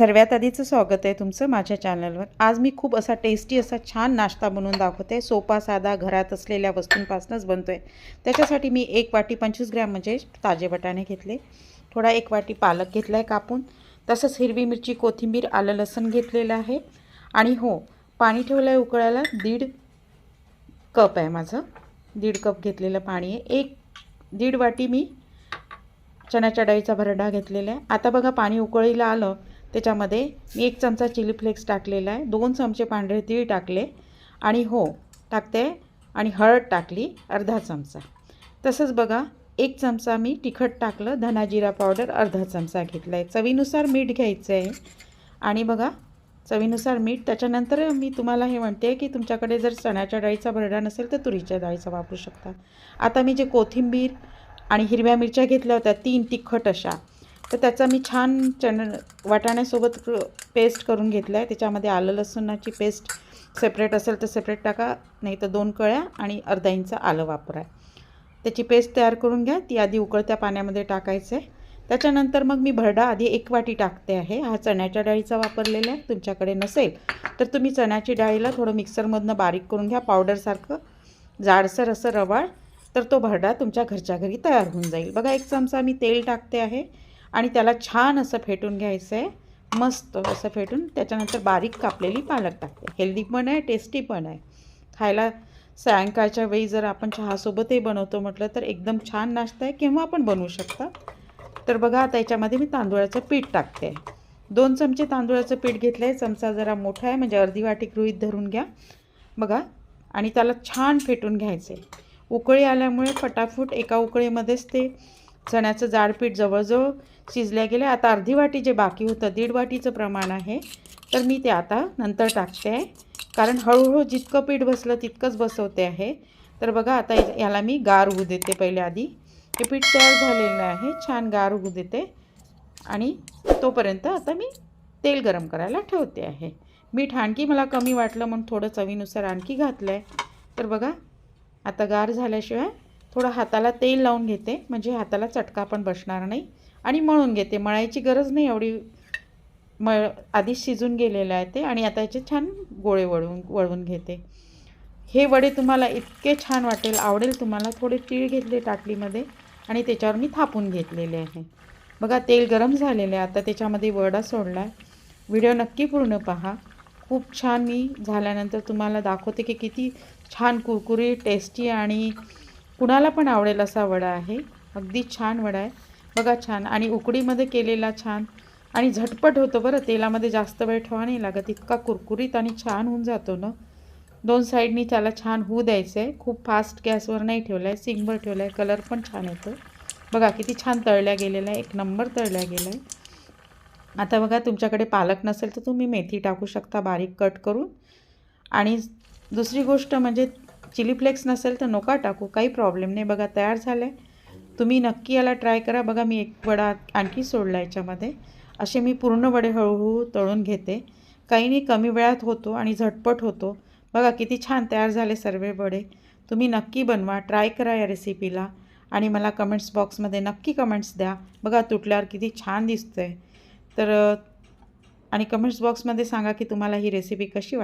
सर्वात आधीचं स्वागत आहे तुमचं माझ्या चॅनलवर. आज मी खूप असा टेस्टी असा छान नाश्ता बनवून दाखवते. सोपा साधा घरात असलेल्या वस्तूंपासूनच बनतो आहे त्याच्यासाठी मी एक वाटी पंचवीस ग्रॅम म्हणजे ताजे बटाणे घेतले. थोडा एक वाटी पालक घेतला आहे कापून. तसंच हिरवी मिरची कोथिंबीर आलं लसण घेतलेलं आहे. आणि हो पाणी ठेवलं आहे उकळायला दीड कप आहे माझं. दीड कप घेतलेलं पाणी आहे. एक दीड वाटी मी चण्याच्या डाळीचा भरडा घेतलेला आहे. आता बघा पाणी उकळीला आलं. त्याच्यामध्ये मी एक चमचा चिली फ्लेक्स टाकलेला आहे. दोन चमचे पांढरे तीळ टाकले आणि हो टाकते आणि हळद टाकली अर्धा चमचा. तसंच बघा एक चमचा मी तिखट टाकलं धना जिरा पावडर अर्धा चमचा घेतला आहे चवीनुसार मीठ घ्यायचं आहे आणि बघा चवीनुसार मीठ त्याच्यानंतर मी तुम्हाला हे म्हणते की तुमच्याकडे जर चण्याच्या डाळीचा भरडा नसेल तर तुरीच्या डाळीचा वापरू शकता. आता मी जे कोथिंबीर आणि हिरव्या मिरच्या घेतल्या होत्या तीन तिखट अशा. तर त्याचा मी छान चण वाटाण्यासोबत पेस्ट करून घेतला आहे त्याच्यामध्ये आलं लसूणाची पेस्ट सेपरेट असेल तर सेपरेट टाका नाही तर दोन कळ्या आणि अर्धा इंच आलं वापरा. त्याची पेस्ट तयार करून घ्या. ती आधी उकळत्या पाण्यामध्ये टाकायचं. आहे त्याच्यानंतर मग मी भरडा आधी एक वाटी टाकते आहे. हा चण्याच्या डाळीचा वापरलेला आहे. तुमच्याकडे नसेल तर तुम्ही चण्याची डाळीला थोडं मिक्सरमधनं बारीक करून घ्या. पावडरसारखं जाडसर असं रवाळ तर तो भरडा तुमच्या घरच्या घरी तयार होऊन जाईल. बघा एक चमचा मी तेल टाकते आहे. आणि त्याला छान असं फेटून घ्यायचं आहे. मस्त असं फेटून त्याच्यानंतर बारीक कापलेली पालक टाकते. हेल्दी पण आहे टेस्टी पण आहे. खायला सायंकाळच्या वेळी जर आपण चहासोबतही बनवतो म्हटलं तर एकदम छान नाश्ता आहे केव्हा आपण बनवू शकता. तर बघा आता याच्यामध्ये मी तांदूळाचं पीठ टाकते. दोन चमचे तांदूळाचं पीठ घेतलं आहे चमचा जरा मोठा आहे म्हणजे अर्धी वाटी गृहीत धरून घ्या. बघा आणि त्याला छान फेटून घ्यायचं आहे उकळी आल्यामुळे फटाफट एका उकळीमध्येच ते चण्याचं जाडपीठ जवळजवळ शिजल्या गेले आता अर्धी वाटी जे बाकी होतं दीड वाटीचं प्रमाण आहे. तर मी ते आता नंतर टाकते. आहे कारण हळूहळू जितकं पीठ बसलं तितकंच बसवते आहे. तर बघा आता याला मी गार होऊ देते पहिले आधी. हे पीठ तयार झालेलं आहे. छान गार होऊ देते. आणि तोपर्यंत आता मी तेल गरम करायला ठेवते आहे. मीठ आणखी मला कमी वाटलं म्हणून थोडं चवीनुसार आणखी घातलं आहे तर बघा आता गार झाल्याशिवाय थोडं हाताला तेल लावून घेते. म्हणजे हाताला चटका पण बसणार नाही. आणि मळून घेते. मळायची गरज नाही एवढी. मळ आधीच शिजून गेलेलं आहे ते आणि आता याचे छान गोळे वळवून वळवून घेते. हे वडे तुम्हाला इतके छान वाटेल आवडेल तुम्हाला. थोडे तीळ घेतले टाकलीमध्ये आणि त्याच्यावर मी थापून घेतलेले आहे. बघा तेल गरम झालेले आहे. आता त्याच्यामध्ये वडा सोडला आहे व्हिडिओ नक्की पूर्ण पहा. खूप छान मी झाल्यानंतर तुम्हाला दाखवते की किती छान कुरकुरी टेस्टी आणि कुणाला पण आवडेल असा वडा आहे. अगदी छान वडा आहे. बघा छान. आणि उकडीमध्ये केलेला छान. आणि झटपट होतं बरं. तेलामध्ये जास्त वेळ ठेवा नाही लागत. इतका कुरकुरीत आणि छान होऊन जातो ना. दोन साईडनी त्याला छान होऊ द्यायचं आहे खूप फास्ट गॅसवर नाही ठेवलं आहे सिंगवर ठेवलं आहे कलर पण छान येतो. बघा किती छान तळल्या गेलेला आहे एक नंबर तळल्या गेला आहे आता बघा तुमच्याकडे पालक नसेल तर तुम्ही मेथी टाकू शकता बारीक कट करून. आणि दुसरी गोष्ट म्हणजे चिली फ्लेक्स नसेल तर नका टाकू काही प्रॉब्लेम नाही. बघा तयार झालं आहे तुम्ही नक्की याला ट्राय करा. बघा मी एक वडा आणखी सोडला याच्यामध्ये. असे मी पूर्ण वडे हळूहळू तळून घेते. काही नाही कमी वेळात होतो आणि झटपट होतो. बघा किती छान तयार झाले सर्व वडे. तुम्ही नक्की बनवा ट्राय करा या रेसिपीला आणि मला कमेंट्स बॉक्समध्ये नक्की कमेंट्स द्या. बघा तुटल्यावर किती छान दिसतं आहे तर आणि कमेंट्स बॉक्समध्ये सांगा की तुम्हाला ही रेसिपी कशी वाटते